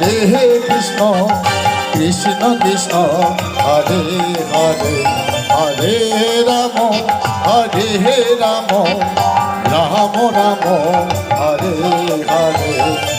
Hare Krishna Krishna Krishna Hare Hare Hare Ram Hare Ram Ram Ram Hare Hare.